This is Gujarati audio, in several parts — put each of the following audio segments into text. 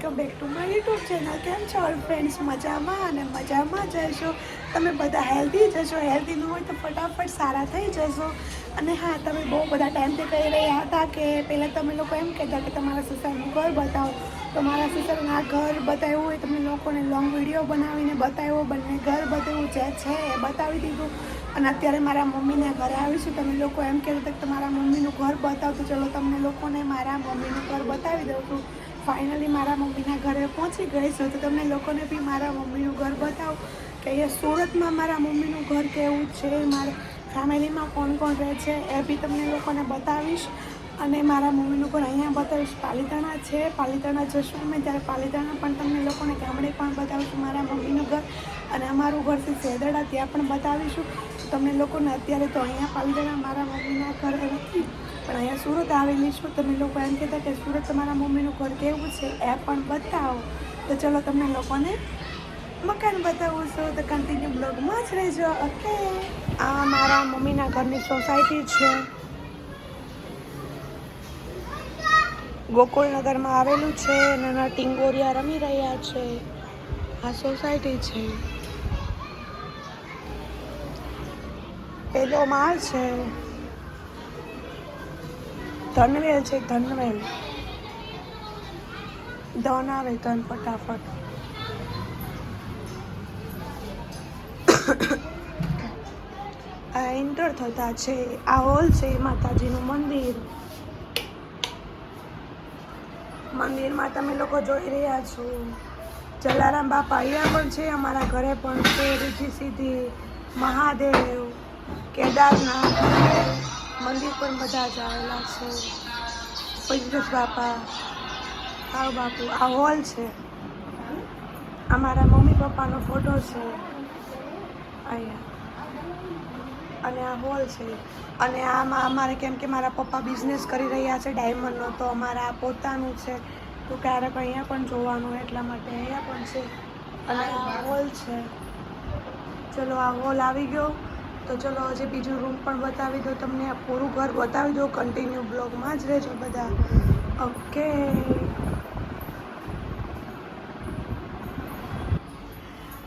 Welcome back to my YouTube channel કેમ છો ઓલ ફ્રેન્ડ્સ મજામાં અને મજામાં જશો તમે બધા હેલ્ધી જશો હેલ્ધી ન હોય તો ફટાફટ સારા થઈ જશો. અને હા, તમે બહુ બધા ટાઈમથી કહી રહ્યા હતા કે પહેલાં તમે લોકો એમ કહેતા કે તમારા સિસ્ટરનું ઘર બતાવો. તો મારા સિસ્ટરને ઘર બતાવ્યું હોય, તમે લોકોને લોંગ વીડિયો બનાવીને બતાવ્યો. બંને ઘર બતાવ્યું, જે છે એ બતાવી દીધું. અને અત્યારે મારા મમ્મીના ઘરે આવીશું તમે લોકો એમ કહેતા કે તમારા મમ્મીનું ઘર બતાવતું ચલો તમને લોકોને મારા મમ્મીનું ઘર બતાવી દઉં છું. ફાઇનલી મારા મમ્મીના ઘરે પહોંચી ગઈ છું. તો તમને લોકોને બી મારા મમ્મીનું ઘર બતાવું કે અહીંયા સુરતમાં મારા મમ્મીનું ઘર કેવું છે, મારા ફેમિલીમાં કોણ કોણ રહે છે, એ બી તમને લોકોને બતાવીશ. અને મારા મમ્મીનું ઘર અહીંયા બતાવીશ. પાલિતાણા છે, પાલિતાણા જશું અમે ત્યારે પાલિતાણા પણ તમને લોકોને ગામડે પણ બતાવીશું. મારા મમ્મીનું ઘર અને અમારું ઘર છે સેદડા ત્યાં પણ બતાવીશું. તમને લોકોને અત્યારે તો અહીંયા પાલીતાણા મારા મમ્મીના ઘર નથી, પણ અહીંયા સુરત આવેલી છું. તમે લોકો એમ કહેતા કે સુરત તમારા મમ્મીનું ઘર કેવું છે? એ પણ બતાવો. તો ચલો તમને લોકોને મકાન બતાવું છું. તો કન્ટિન્યુ બ્લોગમાં જ રહેજો. ઓકે આ મારા મમ્મીના ઘરની સોસાયટી છે. ગોકુળનગરમાં આવેલું છે. નાના ટીંગોરિયા રમી રહ્યા છે. આ સોસાયટી છે. પેલો માળ છે. ધનવેલ છે, ધનવેલ. ધન આવે ધન ફટાફટ. આ એન્ટર થતા છે, આ હોલ છે માતાજીનું મંદિર. મંદિરમાં તમે લોકો જોઈ રહ્યા છો. જલારામ બાપા અહીંયા પણ છે, અમારા ઘરે પણ છે રીધી સીધી મહાદેવ. કેદારનાથ, મંદિર પણ બધા જ આવેલા છે. પંચરસ બાપા, આવ બાપુ, આ હોલ છે. અમારા મમ્મી પપ્પાનો ફોટો છે. અહીંયા. અને આ હોલ છે. અને આમાં અમારે કેમ કે મારા પપ્પા બિઝનેસ કરી રહ્યા છે ડાયમંડનો તો અમારા પોતાનું છે. તો ક્યારેક અહીંયા પણ જોવાનું એટલા માટે અહીંયા પણ છે. અને આ હોલ છે. ચલો, આ હોલ આવી ગયો. તો ચલો હજી બીજું રૂમ પણ બતાવી દો તમને આ પૂરું ઘર બતાવી દો કન્ટિન્યુ બ્લોગમાં જ રહેજો બધા. ઓકે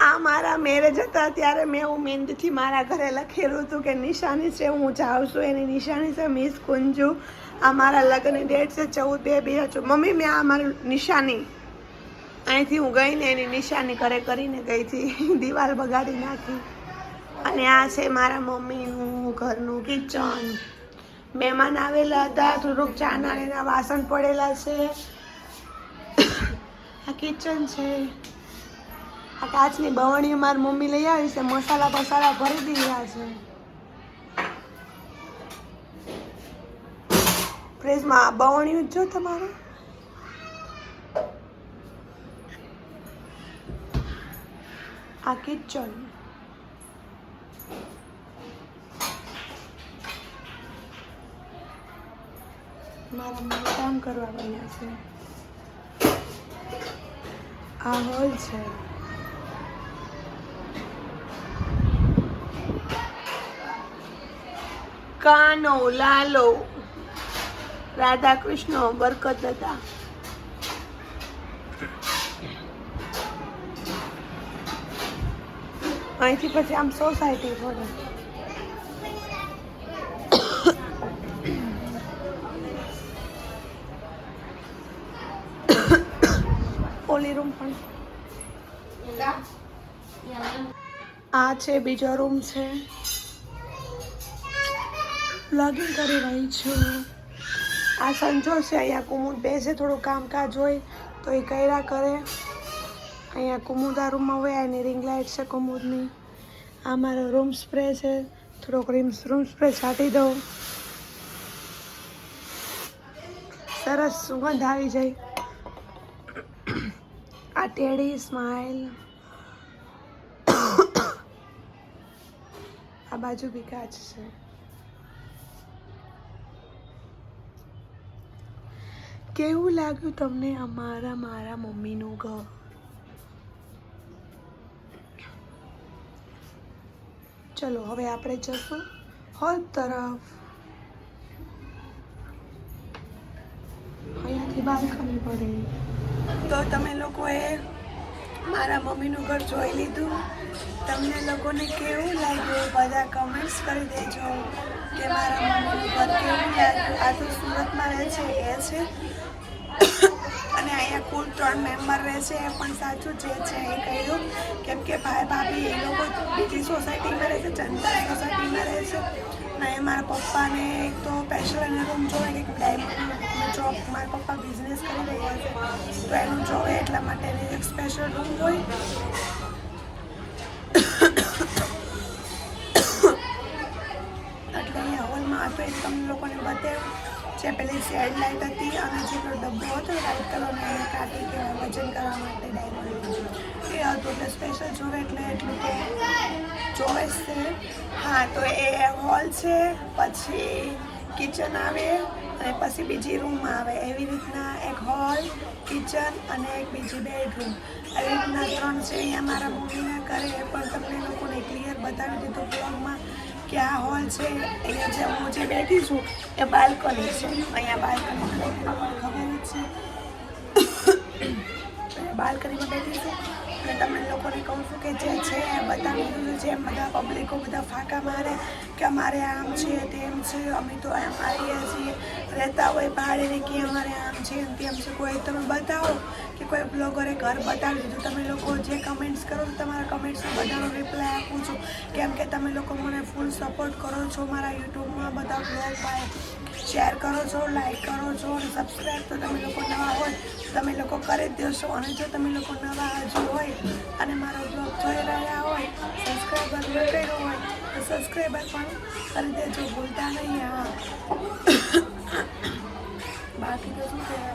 આ મારા મેરેજ હતા ત્યારે મેં હું મહેંદીથી મારા ઘરે લખેલું હતું કે નિશાની છે, હું જાઉં છું, એની નિશાની છે મિસ કુંજુ. આ મારા લગ્નની ડેટ છે, ચૌદ બે બે હજુ મમ્મી, મેં આ મારી નિશાની. અહીંથી હું ગઈને એની નિશાની ઘરે કરીને ગઈ હતી. દિવાલ બગાડી નાખી. અને આ છે મારા મમ્મીનું ઘરનું કિચન મહેમાન આવેલા હતા, થોડુંક ચાના ને એના વાસણ પડેલા છે. આ કિચન છે. આ કાચની બવણી મારી મમ્મી લઈ આવી છે, મસાલા પસાલા ભરી દીધા છે. ફ્રીજમાં બવણીયું જ જો તમારે. આ કિચન મારા મમ્મી કામ કરવા બન્યા છે. આ હોલ છે. કાનો લાલો. રાધા કૃષ્ણ બરકત હતા અહીંથી પછી આમ સોસાયટી પડે ઓલી રૂમ પણ. આ છે બીજો રૂમ છે. લોગિન કરી રહી છું. આ સંજો છે, અહીંયા કુમુદ બેસે, થોડું કામકાજ હોય તો એ કર્યા કરે. અહીંયા કુમુદ આ રૂમમાં હોય એની રિંગ લાઇટ છે કુમુદની. આ મારો રૂમ સ્પ્રે છે. થોડોક રીમ રૂમ સ્પ્રે છાંટી દઉં. સરસ સુગંધ આવી જાય. ટેડી સ્માઇલ આ બાજુ બી કાચ છે. કેવું લાગ્યું તમને અમારા મારા મમ્મીનું ઘર? ચલો, હવે આપણે જશું હોલ તરફ. અહીંયાથી ખબર પડે. તો તમે લોકોએ મારા મમ્મીનું ઘર જોઈ લીધું. તમને લોકોને કેવું લાગ્યું? બધા કમેન્ટ્સ કરી દેજો કે મારા મમ્મીનું ઘર કેવું લાગ્યું? આ તો સુરતમાં રહે છે, એ છે. અને અહીંયા કુલ ત્રણ મેમ્બર રહે છે, એ પણ સાચું જે છે. એ કહ્યું, કેમ કે ભાઈ ભાભી એ લોકો બીજી સોસાયટીમાં રહે છે, જનતા સોસાયટીમાં રહે છે. અને મારા પપ્પાને એક તો સ્પેશિયલ એને રૂમ જોવે કે ડાયમંડ જોબ મારા પપ્પા બિઝનેસ કરી રહ્યા છે. તો એનું જોવે એટલા માટે એક સ્પેશિયલ રૂમ હોય. એટલે અહીંયા હોલમાં હતો એ તમને લોકોને બતાવ્યું જે પેલી સેડ લાઇટ હતી અને જેટલો ડબ્બો હતો વ્હાઇટ કલરનો એને કાઢી કે વજન કરવા માટે ડાયમંડ એ હતું એટલે સ્પેશિયલ જોવે એટલે એટલું કે જોવે જ છે. હા, તો એ હોલ છે, પછી કિચન આવે અને પછી બીજી રૂમ આવે. એવી રીતના એક હોલ કિચન અને એક બીજી બેડરૂમ એવી રીતના ત્રણ છે અહીંયા મારા મમ્મીના એ પણ તમને લોકોને ક્લિયર બતાવી દીધું બ્લોગમાં કે આ હોલ છે. અહીંયા જે હું જે બેઠી છું એ બાલ્કની છે. અહીંયા બાલ્કની ખબર જ છે. બાલ્કનીમાં બેઠી છું. અને તમે લોકોને કહું છું કે જે છે, એ જે બધા પબ્લિકો બધા ફાંકા મારે કે અમારે આમ છે, તેમ છે, અમે તો એમ આવીએ છીએ. રહેતા હોય ભાડે ને કે અમારે આમ છે તેમ છે. કોઈ તમે બતાવો કે કોઈ બ્લોગરે ઘર બતાવી દીધું તમે લોકો જે કમેન્ટ્સ કરો તમારા કમેન્ટ્સનો બધાનો રિપ્લાય આપું છું. કેમ કે તમે લોકો મને ફૂલ સપોર્ટ કરો છો, મારા યુટ્યુબમાં બધા બ્લોગ શેર કરો છો લાઈક કરો છો અને સબસ્ક્રાઈબ તો તમે લોકો નવા હોય તમે લોકો કરી જ દેશો. અને જો તમે લોકો નવા હજુ હોય અને મારો બ્લોગ જોઈ રહ્યા હોય સબસ્ક્રાઈબર ન હોય, તો સબસ્ક્રાઈબર પણ કરી દેજો. ભૂલતા નહીં, હા. બાકી તો શું કહેવાય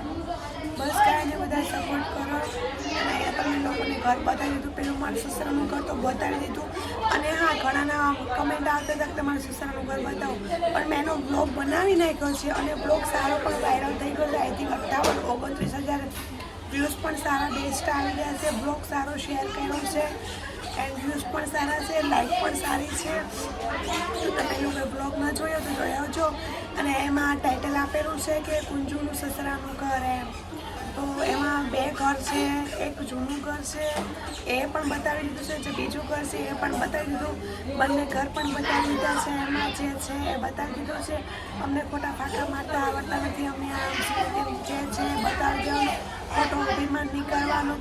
બસ કાંઈ બધા સપોર્ટ કરો. અને તમે લોકોને ઘર બતાવી દીધું. પેલું મારું સસરાનું ઘર તો બતાવી દીધું. અને હા, ઘણાના કમેન્ટ આવતા હતા કે તમારું સસરાનું ઘર બતાવો. પણ મેં એનો બ્લોગ બનાવી નાખ્યો છે અને બ્લોગ સારો પણ વાયરલ થઈ ગયો છે. આઈ થિંક અઠ્ઠાવન ઓગણત્રીસ હજાર વ્યૂઝ પણ સારા બેસ્ટ આવી ગયા છે. બ્લોગ સારો શેર કર્યો છે. એન્ડ વ્યૂઝ પણ સારા છે લાઈક પણ સારી છે. તમે લોકો બ્લોગમાં જોયો તો જોઈ આવજો. અને એમાં ટાઇટલ આપેલું છે કે કુંજુનું સસરાનું ઘર એમ. તો એમાં બે ઘર છે, એક જૂનું ઘર છે, એ પણ બતાવી દીધું છે, જે બીજું ઘર છે, એ પણ બતાવી દીધું. બંને ઘર પણ બતાવી દીધા છે, એમાં જે છે એ બતાવી દીધું છે. અમને ખોટા ફાટા મારતા આવડતા નથી, અમે આ જે છે બતાવી દેવાનું ખોટો અભિમાન નહીં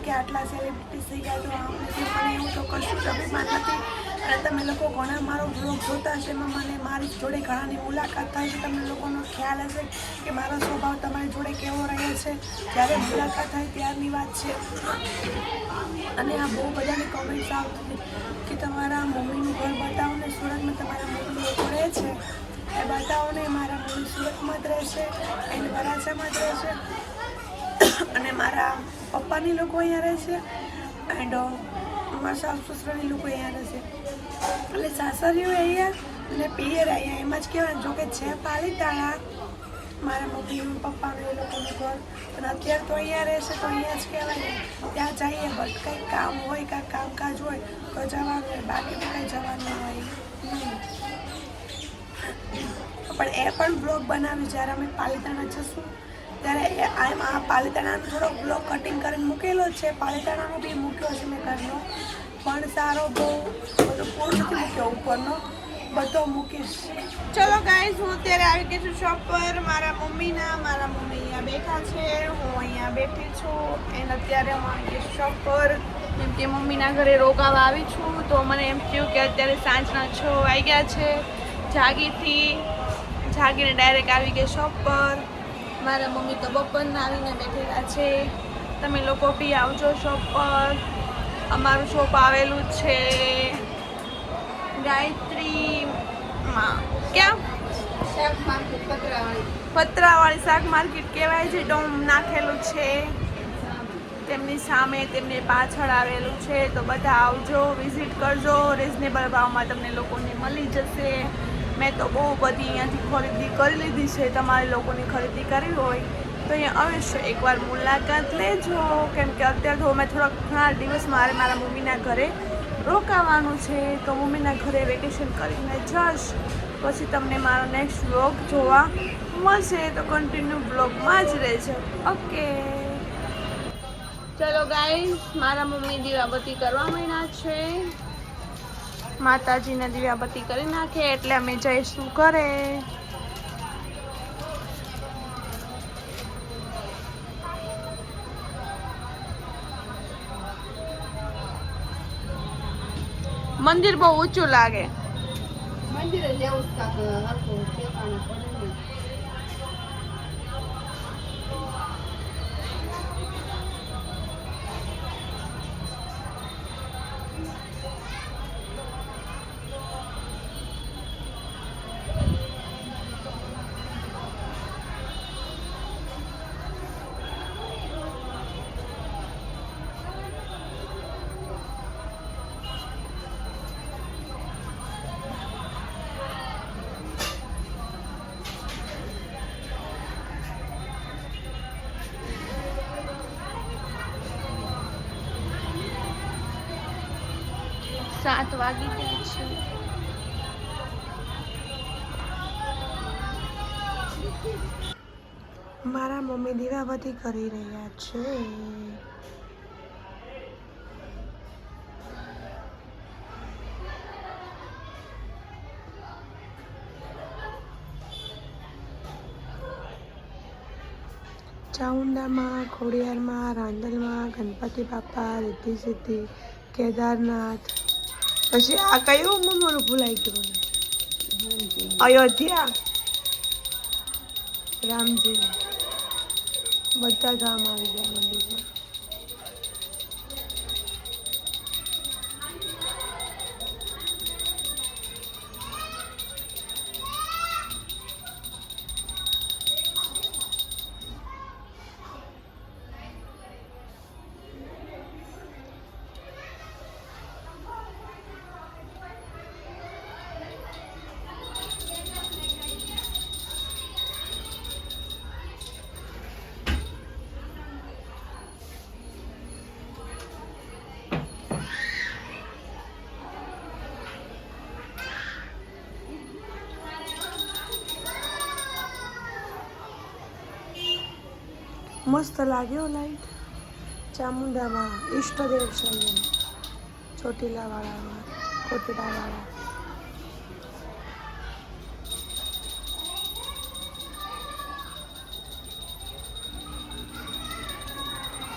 કે આટલા સેલિબ્રિટી થઈ ગયા તો આમ નથી પણ એવું તો કશું જ અભિમાન નથી. તમે લોકો ઘણા મારો બ્લોગ જોતા હશે, એમાં મને મારી જોડે ઘણાની મુલાકાત થાય છે. તમને લોકોનો ખ્યાલ હશે કે મારો સ્વભાવ તમારી જોડે કેવો રહે છે. જ્યારે મુલાકાત થાય ત્યારની વાત છે. અને આ બહુ બધાની કોમેન્ટ્સ આવતી કે તમારા મમ્મીનું ઘર બતાવો ને સુરતમાં તમારા મમ્મી લોકો રહે છે. એ બતાવો ને મારા મમ્મી સુરતમાં જ રહેશે એન્ડ વરાછામાં જ રહેશે અને મારા પપ્પાની લોકો અહીંયા રહે છે. એન્ડ મારા સાસુ સસરાની લોકો અહીંયા રહે છે. એટલે સાસરિયું અહીંયા અને પિયર અહીંયા, એમ જ કહેવાય જોકે છે પાલીતાણા. મારા મમ્મી પપ્પાનું એ લોકોનું ઘર. પણ અત્યારે તો અહીંયા રહેશે તો અહીંયા જ કહેવાય ત્યાં જઈએ, બટ કંઈક કામ હોય, કાંઈક કામકાજ હોય, તો જવાનું બાકી તો કંઈ જવાનું હોય. પણ એ પણ બ્લોગ બનાવ્યું જ્યારે અમે પાલીતાણા જશું. ત્યારે આમ આ પાલીતાણાનો થોડો બ્લોગ કટિંગ કરીને મૂકેલો છે. પાલીતાણાનો બી મૂક્યો છે મેં ઘરનો. પણ સારો બહુ બધો ઉપરનો બધો મૂકીશ. ચલો ગાઈઝ હું અત્યારે આવી ગઈ છું શોપ પર. મારા મમ્મીના, મારા મમ્મી અહીંયા બેઠા છે. હું અહીંયા બેઠી છું એને અત્યારે હું આવી શોપ પર. કેમ કે મમ્મીના ઘરે રોકાવા આવી છું, તો મને એમ થયું કે અત્યારે સાંજના છ વાગ્યા છે. જાગીથી જાગીને ડાયરેક્ટ આવી ગઈ શોપ પર. મારા મમ્મી તો બપોરના આવીને બેઠેલા છે. તમે લોકો બી આવજો શોપ પર. અમારું શોપ આવેલું છે. ગાયત્રીમાં. ક્યાં પતરાવાળી શાક માર્કેટ કહેવાય છે, ડોમ નાખેલું છે. તેમની સામે તેમને પાછળ આવેલું છે, તો બધા આવજો, વિઝિટ કરજો. રિઝનેબલ ભાવમાં તમને લોકોને મળી જશે. મેં તો બહુ બધી અહીંયાથી ખરીદી કરી લીધી છે, તમારે લોકોની ખરીદી કરવી હોય તો અહીંયા અવશ્ય એકવાર મુલાકાત લેજો. કેમ કે અત્યારે તો મેં થોડા ઘણા દિવસ મારે મારા મમ્મીના ઘરે રોકાવાનું છે તો મમ્મીના ઘરે વેકેશન કરીને જશ. પછી તમને મારો નેક્સ્ટ વ્લોગ જોવા મળશે. તો કન્ટિન્યુ બ્લોગમાં જ રહેજો. ઓકે ચલો ગાઈસ મારા મમ્મી દીવાબત્તી કરવા માંડ્યા છે. માતાજીને દીવાબત્તી કરી નાખે એટલે અમે જઈશું ઘરે. મંદિર બહુ ઊંચું લાગે. મંદિરે લેવું સાત વાગી ગયા છે. મારા મમ્મી દીવાબત્તી કરી રહ્યા છે. ચાઉંડામાં, ખોડિયારમાં, રાંદલમાં, ગણપતિ બાપા રિદ્ધિ સિદ્ધિ કેદારનાથ પછી આ કયું મમ્મીનું ભૂલાઈ ગયું અયોધ્યા રામજી બધા ગામ આવી ગયા મંદિરમાં મસ્ત લાગ્યો લાઈટ ચામુંડામાં ઈષ્ટદેવ છે અહીંયા ચોટીલાવાળા કોટડાવાળા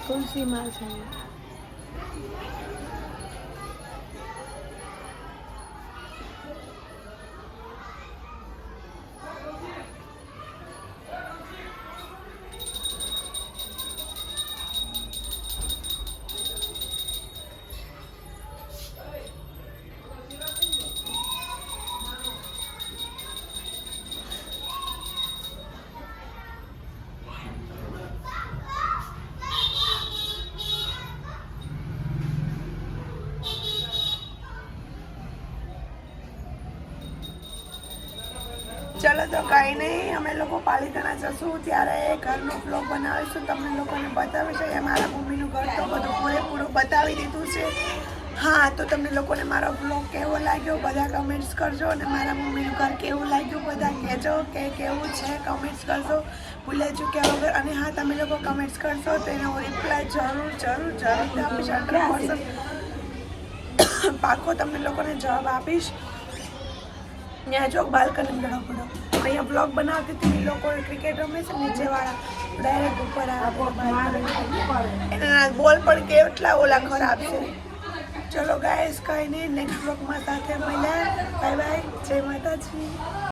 તુલસી માં છે અહીંયા. તો કંઈ નહીં, અમે લોકો પાલીતાણા જશું, ત્યારે ઘરનો બ્લોગ બનાવીશું, તમને લોકોને બતાવીશું. એ મારા મમ્મીનું ઘર તો બધું પૂરેપૂરું બતાવી દીધું છે. હા, તો તમને લોકોને મારો બ્લોગ કેવો લાગ્યો, બધા કમેન્ટ્સ કરજો અને મારા મમ્મીનું ઘર કેવું લાગ્યું, બધા કહેજો કે કેવું છે કમેન્ટ્સ કરજો. ભૂલે ચૂક્યા વગર. અને હા, તમે લોકો કમેન્ટ્સ કરશો, તો એનો રિપ્લાય જરૂર જરૂર જરૂર આપીશ પાકો તમને લોકોને જવાબ આપીશ. ત્યાં જો બાલ્કની ગળો પડો. અહીંયા બ્લોગ બનાવતી હતી. એ લોકો ક્રિકેટ રમે છે, નીચેવાળા ડાયરેક્ટ ઉપર એના બોલ પણ કેટલા ઓલા ખરાબ છે. ચલો ગાઈસ કઈ નહીં. નેક્સ્ટ બ્લોગમાં સાથે મળ્યા. બાય બાય જય માતાજી.